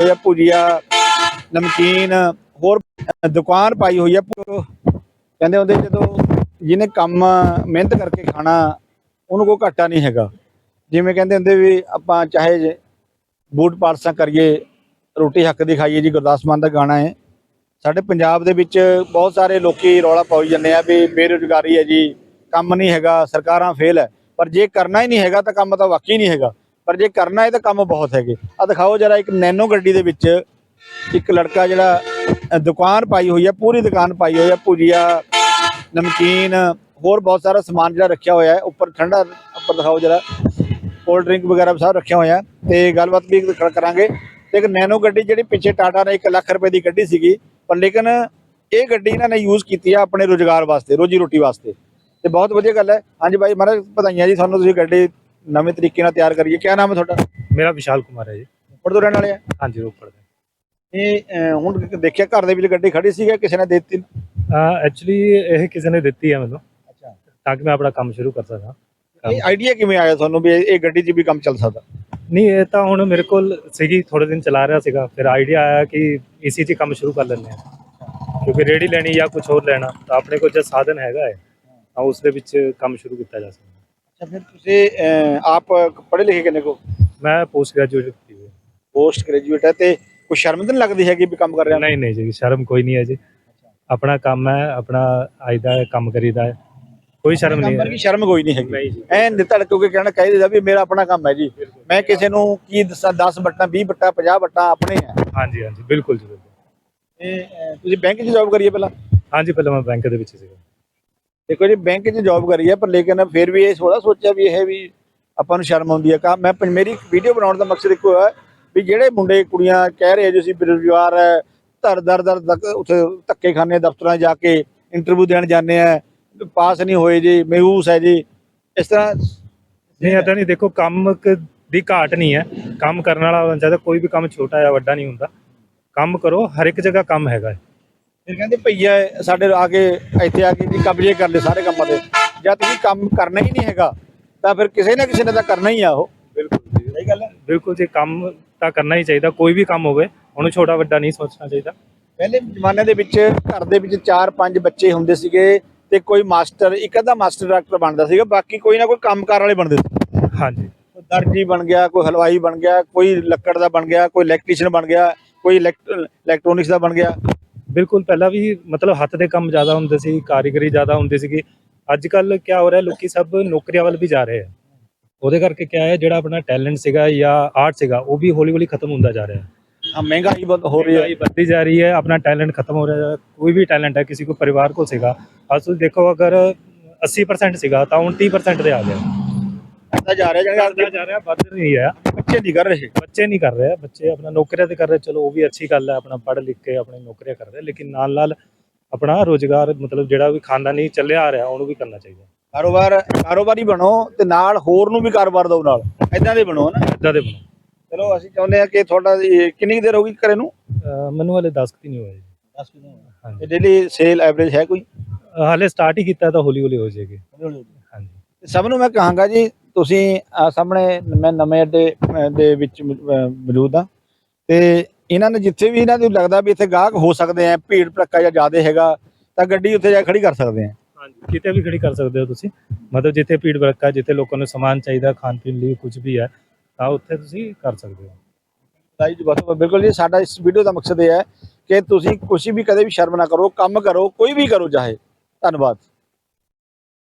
ਹੋਇਆ ਭੁਜੀਆ, ਨਮਕੀਨ, ਹੋਰ ਦੁਕਾਨ ਪਾਈ ਹੋਈ ਹੈ ਕਹਿੰਦੇ ਹੁੰਦੇ ਜਦੋਂ ਜਿਹਨੇ ਕੰਮ, ਮਿਹਨਤ ਕਰਕੇ ਖਾਣਾ, ਉਹਨੂੰ ਕੋਈ ਘਾਟਾ ਨਹੀਂ ਹੈਗਾ। ਜਿਵੇਂ ਕਹਿੰਦੇ ਹੁੰਦੇ ਵੀ ਆਪਾਂ ਚਾਹੇ ਜੇ ਬੂਟ ਪਾਲਸਾਂ ਕਰੀਏ, ਰੋਟੀ ਹੱਕ ਦੀ ਖਾਈਏ, ਜੀ ਗੁਰਦਾਸ ਮਾਨ ਦਾ ਗਾਣਾ ਹੈ। ਸਾਡੇ ਪੰਜਾਬ ਦੇ ਵਿੱਚ ਬਹੁਤ ਸਾਰੇ ਲੋਕੀ ਰੌਲਾ ਪਾਈ ਜਾਂਦੇ ਆ ਵੀ ਬੇਰੁਜ਼ਗਾਰੀ ਹੈ ਜੀ, ਕੰਮ ਨਹੀਂ ਹੈਗਾ, ਸਰਕਾਰਾਂ ਫੇਲ ਹੈ। ਪਰ ਜੇ ਕਰਨਾ ਹੀ ਨਹੀਂ ਹੈਗਾ ਤਾਂ ਕੰਮ ਤਾਂ ਵਾਕਈ ਨਹੀਂ ਹੈਗਾ। ਪਰ ਜੇ ਕਰਨਾ ਹੈ ਤਾਂ ਕੰਮ ਬਹੁਤ ਹੈਗੇ। ਆ ਦਿਖਾਓ ਜਰਾ ਇੱਕ ਨੈਨੋ ਗੱਡੀ ਦੇ ਵਿੱਚ ਇੱਕ ਲੜਕਾ ਜਿਹੜਾ ਦੁਕਾਨ ਪਾਈ ਹੋਈ ਹੈ ਪੂਰੀ ਦੁਕਾਨ ਪਾਈ ਹੋਈ ਹੈ ਭੁਜੀਆ, ਨਮਕੀਨ, ਹੋਰ ਬਹੁਤ ਸਾਰਾ ਸਮਾਨ ਜਿਹੜਾ ਰੱਖਿਆ ਹੋਇਆ ਹੈ। ਉੱਪਰ ਠੰਡਾ, ਉੱਪਰ ਦਿਖਾਓ ਜਰਾ ਕੋਲਡ ਡਰਿੰਕ ਵਗੈਰਾ ਵੀ ਸਭ ਰੱਖਿਆ ਹੋਇਆ। ਹੈ ਤੇ ਗੱਲਬਾਤ ਵੀ ਕਰਾਂਗੇ। ਤੇ ਇੱਕ ਨੈਨੋ ਗੱਡੀ ਜਿਹੜੀ ਪਿੱਛੇ ਟਾਟਾ ਨੇ 1 ਲੱਖ ਰੁਪਏ ਦੀ ਗੱਡੀ ਸੀਗੀ। ਪਰ ਲੇਕਿਨ ਇਹ ਗੱਡੀ ਇਹਨਾਂ ਨੇ ਯੂਜ਼ ਕੀਤੀ ਆ ਆਪਣੇ ਰੋਜ਼ਗਾਰ ਵਾਸਤੇ, ਰੋਜੀ ਰੋਟੀ ਵਾਸਤੇ। ਤੇ ਬਹੁਤ ਵਧੀਆ ਗੱਲ ਹੈ। ਹਾਂਜੀ ਬਾਈ, ਮਹਾਰਾਜ, ਵਧਾਈਆਂ ਜੀ ਤੁਹਾਨੂੰ ਤੁਸੀਂ ਗੱਡੀ ਨਵੇਂ ਤਰੀਕੇ ਨਾਲ ਤਿਆਰ ਕਰੀਏ। ਕੀ ਨਾਮ ਹੈ ਤੁਹਾਡਾ? ਮੇਰਾ ਵਿਸ਼ਾਲ ਕੁਮਾਰ ਹੈ ਜੀ। ਉੱਪਰ ਤੋਂ ਰਹਿਣ ਵਾਲੇ ਆ? ਹਾਂਜੀ ਰੋਪੜ ਦੇ। ਇਹ ਅਹ, ਹੁਣ ਦੇਖਿਆ ਘਰ ਦੇ ਵਿੱਚ ਗੱਡੀ ਖੜੀ ਸੀਗਾ ਕਿਸੇ ਨੇ ਦੇ ਦਿੱਤੀ ਐਕਚੁਅਲੀ ਇਹ ਕਿਸੇ ਨੇ ਦਿੱਤੀ ਹੈ ਮੈਨੂੰ। ਅੱਛਾ। ਤਾਂ ਕਿ ਮੈਂ ਆਪਣਾ ਕੰਮ ਸ਼ੁਰੂ ਕਰ ਸਕਾਂ। ਇਹ ਆਈਡੀਆ ਕਿਵੇਂ ਆਇਆ ਤੁਹਾਨੂੰ ਵੀ ਇਹ ਇਹ ਗੱਡੀ 'ਚ ਵੀ ਕੰਮ ਚੱਲ ਸਕਦਾ? ਨਹੀਂ ਇਹ ਤਾਂ ਹੁਣ ਮੇਰੇ ਕੋਲ ਸੀਗੀ ਥੋੜੇ ਦਿਨ ਚਲਾ ਰਿਹਾ ਸੀਗਾ। ਫਿਰ ਆਈਡੀਆ ਆਇਆ ਕਿ ਇਸੀ 'ਚ ਹੀ ਕੰਮ ਸ਼ੁਰੂ ਕਰ ਲੈਂਦੇ ਹਾਂ। ਕਿਉਂਕਿ ਰੇੜੀ ਲੈਣੀ ਜਾਂ ਕੁਝ ਹੋਰ ਲੈਣਾ ਤਾਂ ਆਪਣੇ ਕੋਲ ਜੇ ਸਾਧਨ ਹੈਗਾ ਹੈ ਤਾਂ ਉਸ ਦੇ ਵਿੱਚ ਕੰਮ ਸ਼ੁਰੂ ਕੀਤਾ ਜਾ ਸਕਦਾ। ਅੱਛਾ ਫਿਰ ਤੁਸੀਂ ਅਹ, ਆਪ ਪੜ੍ਹੇ ਲਿਖੇ ਕਿੰਨੇ ਕੋ ਮੈਂ ਪੋਸਟ ਗ੍ਰੈਜੂਏਟ ਕੀਤੀ ਹੋਈ ਹੈ। ਪੋਸਟ ਗ੍ਰੈਜੂਏਟ ਹੈ ਤੇ ਕੋਈ ਸ਼ਰਮ ਤਾਂ ਨਹੀਂ ਲੱਗਦੀ ਹੈਗੀ ਵੀ ਕੰਮ ਕਰ ਰਿਹਾ? ਨਹੀਂ ਨਹੀਂ ਜੀ ਸ਼ਰਮ ਕੋਈ ਨਹੀਂ ਹੈ ਜੀ। ਆਪਣਾ ਕੰਮ ਹੈ ਆਪਣਾ ਆਈਦਾ ਹੈ ਕੰਮ ਕਰੀਦਾ ਹੈ। ਕੋਈ ਸ਼ਰਮ ਨਹੀਂ ਹੈ। ਵਰਗੀ ਸ਼ਰਮ ਕੋਈ ਨਹੀਂ ਹੈਗੀ। ਨਹੀਂ ਜੀ। ਐ ਕੇ ਕਹਿਣਾ ਕਹਿ ਦਿੰਦਾ ਵੀ ਮੇਰਾ ਆਪਣਾ ਕੰਮ ਹੈ ਜੀ। ਮੈਂ ਕਿਸੇ ਨੂੰ ਕੀ ਦੱਸਾਂ 10 ਬੱਟਾਂ 20 ਬੱਟਾਂ 50 ਬੱਟਾਂ ਆਪਣੇ ਆ ਹਾਂਜੀ ਹਾਂਜੀ ਬਿਲਕੁਲ ਜੀ ਬਿਲਕੁਲ। ਇਹ ਅਹ, ਤੁਸੀਂ ਬੈਂਕ 'ਚ ਜੌਬ ਕਰੀਏ ਪਹਿਲਾਂ? ਹਾਂਜੀ ਪਹਿਲਾਂ ਮੈਂ ਬੈਂਕ ਦੇ ਵਿੱਚ ਸੀਗਾ। ਦੇਖੋ ਜੀ, ਬੈਂਕ 'ਚ ਜੌਬ ਕਰੀ ਹੈ ਪਰ ਲੇਕਿਨ ਫਿਰ ਵੀ ਇਹ ਥੋੜਾ ਸੋਚਿਆ ਵੀ ਇਹ ਵੀ ਆਪਾਂ ਨੂੰ ਸ਼ਰਮ ਆਉਂਦੀ ਹੈ ਕਾ ਮੈਂ ਮੇਰੀ ਵੀਡੀਓ ਬਣਾਉਣ ਦਾ ਮਕਸਦ ਇੱਕੋ ਹੈ ਵੀ ਜਿਹੜੇ ਮੁੰਡੇ, ਕੁੜੀਆਂ ਕਹਿ ਰਹੇ ਜੀ, ਅਸੀਂ ਬੇਰੁਜ਼ਗਾਰ ਹੈ, ਧਰ ਦਰ ਦਰ ਉੱਥੇ ਧੱਕੇ ਖਾਨੇ ਦਫ਼ਤਰਾਂ ਜਾ ਕੇ ਇੰਟਰਵਿਊ ਦੇਣ ਜਾਂਦੇ ਆ, ਪਾਸ ਨਹੀਂ ਹੋਏ ਜੀ ਮਹਿਊਸ ਹੈ ਜੀ। ਇਸ ਤਰ੍ਹਾਂ ਨਹੀਂ ਏਦਾਂ ਨਹੀਂ, ਦੇਖੋ, ਕੰਮ ਕ- ਦੀ ਘਾਟ ਨਹੀਂ ਹੈ। ਕੰਮ ਕਰਨ ਵਾਲਾ ਹੋਣਾ ਚਾਹੀਦਾ ਕੋਈ ਵੀ ਕੰਮ ਛੋਟਾ ਜਾਂ ਵੱਡਾ ਨਹੀਂ ਹੁੰਦਾ। ਕੰਮ ਕਰੋ, ਹਰ ਇੱਕ ਜਗ੍ਹਾ ਕੰਮ ਹੈਗਾ ਹੈ। ਫਿਰ ਕਹਿੰਦੇ ਭਈਆ ਸਾਡੇ ਆ ਕੇ ਇੱਥੇ ਆ ਕੇ ਜੀ ਕਬਜ਼ੇ ਕਰ ਲਏ ਸਾਰੇ ਕੰਮਾਂ ਦੇ ਜਦ ਤੁਸੀਂ ਕੰਮ ਕਰਨਾ ਹੀ ਨਹੀਂ ਹੈਗਾ ਤਾਂ ਫਿਰ ਕਿਸੇ ਨਾ ਕਿਸੇ ਨੇ ਤਾਂ ਕਰਨਾ ਹੀ ਆ ਉਹ। ਬਿਲਕੁਲ ਜੀ ਸਹੀ ਗੱਲ ਹੈ? ਬਿਲਕੁਲ ਜੀ ਕੰਮ ਤਾਂ ਕਰਨਾ ਹੀ ਚਾਹੀਦਾ ਕੋਈ ਵੀ ਕੰਮ ਹੋਵੇ ਉਹਨੂੰ ਛੋਟਾ ਵੱਡਾ ਨਹੀਂ ਸੋਚਣਾ ਚਾਹੀਦਾ। ਪਹਿਲੇ ਜ਼ਮਾਨੇ ਦੇ ਵਿੱਚ ਘਰ ਦੇ ਵਿੱਚ 4-5 ਬੱਚੇ ਹੁੰਦੇ ਸੀਗੇ ਤੇ ਕੋਈ ਮਾਸਟਰ ਇੱਕ ਅੱਧਾ ਮਾਸਟਰ ਡਾਕਟਰ ਬਣਦਾ ਸੀਗਾ ਬਾਕੀ ਕੋਈ ਨਾ ਕੋਈ ਕੰਮਕਾਰ ਵਾਲੇ ਬਣਦੇ ਸੀ। ਹਾਂਜੀ। ਕੋਈ ਦਰਜੀ ਬਣ ਗਿਆ ਕੋਈ ਹਲਵਾਈ ਬਣ ਗਿਆ ਕੋਈ ਲੱਕੜ ਦਾ ਬਣ ਗਿਆ ਕੋਈ ਇਲੈਕਟ੍ਰੀਸ਼ੀਅਨ ਬਣ ਗਿਆ ਕੋਈ ਇਲੈਕਟ੍ਰੋਨਿਕਸ ਦਾ ਬਣ ਗਿਆ। ਬਿਲਕੁਲ ਪਹਿਲਾਂ ਵੀ ਮਤਲਬ ਹੱਥ ਦੇ ਕੰਮ ਜ਼ਿਆਦਾ ਹੁੰਦੇ ਸੀ ਕਾਰੀਗਰੀ ਜ਼ਿਆਦਾ ਹੁੰਦੀ ਸੀਗੀ। ਅੱਜ ਕੱਲ ਕੀ ਹੋ ਰਿਹਾ ਲੋਕੀ ਸਭ ਨੌਕਰੀਆਂ ਵੱਲ ਵੀ ਜਾ ਰਹੇ ਆ। ਉਹਦੇ ਕਰਕੇ ਕੀ ਹੈ ਜਿਹੜਾ ਆਪਣਾ ਟੈਲੈਂਟ ਸੀਗਾ ਜਾਂ ਆਰਟ ਸੀਗਾ ਉਹ ਵੀ ਹੌਲੀ ਹੌਲੀ ਖਤਮ ਹੁੰਦਾ ਜਾ ਰਿਹਾ ਆ ਮਹਿੰਗਾਈ ਹੋ ਰਹੀ ਹੈ। ਵੱਧਦੀ ਜਾ ਰਹੀ ਹੈ ਆਪਣਾ ਟੈਲੈਂਟ ਖਤਮ ਹੋ ਰਿਹਾ ਕੋਈ ਵੀ ਟੈਲੈਂਟ ਹੈ ਕਿਸੇ ਕੋ ਪਰਿਵਾਰ ਕੋ ਸੀਗਾ। ਅੱਜ ਤੁਸੀਂ ਦੇਖੋ ਅਗਰ 80% ਸੀਗਾ ਤਾਂ ਹੁਣ 30% ਤੇ ਆ ਗਿਆ। ਵੱਧਦਾ ਜਾ ਰਿਹਾ ਜਿਹੜਾ ਜਾ ਰਿਹਾ ਵੱਧ ਨਹੀਂ ਹੈ। ਬੱਚੇ ਨਹੀਂ ਕਰ ਰਹੇ। ਬੱਚੇ ਨਹੀਂ ਕਰ ਰਹੇ ਬੱਚੇ ਆਪਣਾ ਨੌਕਰੀਆਂ ਤੇ ਕਰ ਰਹੇ ਚਲੋ ਉਹ ਵੀ ਅੱਛੀ ਗੱਲ ਹੈ ਆਪਣਾ ਪੜ੍ਹ ਲਿਖ ਕੇ ਆਪਣੀ ਨੌਕਰੀਆਂ ਕਰ ਰਹੇ ਲੇਕਿਨ ਨਾਲ ਨਾਲ ਆਪਣਾ ਰੋਜ਼ਗਾਰ ਮਤਲਬ ਜਿਹੜਾ ਵੀ ਖਾਨਦਾਨੀ ਚੱਲਿਆ ਆ ਰਿਹਾ ਉਹਨੂੰ ਵੀ ਕਰਨਾ ਚਾਹੀਦਾ। ਕਾਰੋਬਾਰ ਕਾਰੋਬਾਰੀ ਬਣੋ ਤੇ ਨਾਲ ਹੋਰ ਨੂੰ ਵੀ ਕਾਰੋਬਾਰ ਦਿਓ ਨਾਲ। ਐਦਾਂ ਦੇ ਬਣੋ ਨਾ। ਇਦਾਂ ਦੇ ਬਣੋ। ਚਲੋ ਅਸੀਂ ਚਾਹੁੰਦੇ ਹਾਂ ਕਿ ਤੁਹਾਡਾ ਕਿੰਨੀ ਕੁ ਦੇਰ ਹੋ ਗਈ ਘਰੇ ਨੂੰ? ਮੈਨੂੰ ਹਲੇ 10 ਕੁ ਨਹੀਂ ਹੋਇਆ ਜੀ। 10 ਦਿਨ ਤੇ ਹਾਂਜੀ। ਡੇਲੀ ਸੇਲ ਐਵਰੇਜ ਹੈ ਕੋਈ? ਹਾਲੇ ਸਟਾਰਟ ਹੀ ਕੀਤਾ ਤਾਂ ਹੌਲੀ ਹੌਲੀ ਹੋ ਜਾਏਗੀ। ਹਾਂਜੀ। ਸਭ ਨੂੰ ਮੈਂ ਕਹਾਂਗਾ ਜੀ ਤੁਸੀਂ ਸਾਹਮਣੇ ਮੈਂ ਨਵੇਂ ਅੱਡੇ ਦੇ ਵਿੱਚ ਮੌਜੂਦ ਹਾਂ। ਤੇ ਇਹਨਾਂ ਨੇ ਜਿੱਥੇ ਵੀ ਇਹਨਾਂ ਨੂੰ ਲੱਗਦਾ ਵੀ ਇੱਥੇ ਗਾਹਕ ਹੋ ਸਕਦੇ ਆ ਭੀੜ ਭੜੱਕਾ ਜਾਂ ਜ਼ਿਆਦਾ ਹੈਗਾ ਤਾਂ ਗੱਡੀ ਉੱਥੇ ਜਾ ਕੇ ਖੜੀ ਕਰ ਸਕਦੇ ਆ। ਹਾਂਜੀ ਕਿਤੇ ਵੀ ਖੜੀ ਕਰ ਸਕਦੇ ਹੋ ਤੁਸੀਂ। ਮਤਲਬ ਜਿੱਥੇ ਭੀੜ ਭੜੱਕਾ ਜਿੱਥੇ ਲੋਕਾਂ ਨੂੰ ਸਮਾਨ ਚਾਹੀਦਾ ਖਾਣ ਪੀਣ ਲਈ ਕੁਝ ਵੀ ਹੈ ਤਾਂ ਉੱਥੇ ਤੁਸੀਂ ਕਰ ਸਕਦੇ ਹੋ। ਸਾਈ ਜੀ ਬਸ ਬਿਲਕੁਲ ਜੀ ਸਾਡਾ ਇਸ ਵੀਡੀਓ ਦਾ ਮਕਸਦ ਇਹ ਹੈ ਕਿ ਤੁਸੀਂ ਕੁਛ ਵੀ ਕਦੇ ਵੀ ਸ਼ਰਮ ਨਾ ਕਰੋ ਕੰਮ ਕਰੋ ਕੋਈ ਵੀ ਕਰੋ ਚਾਹੇ। ਧੰਨਵਾਦ।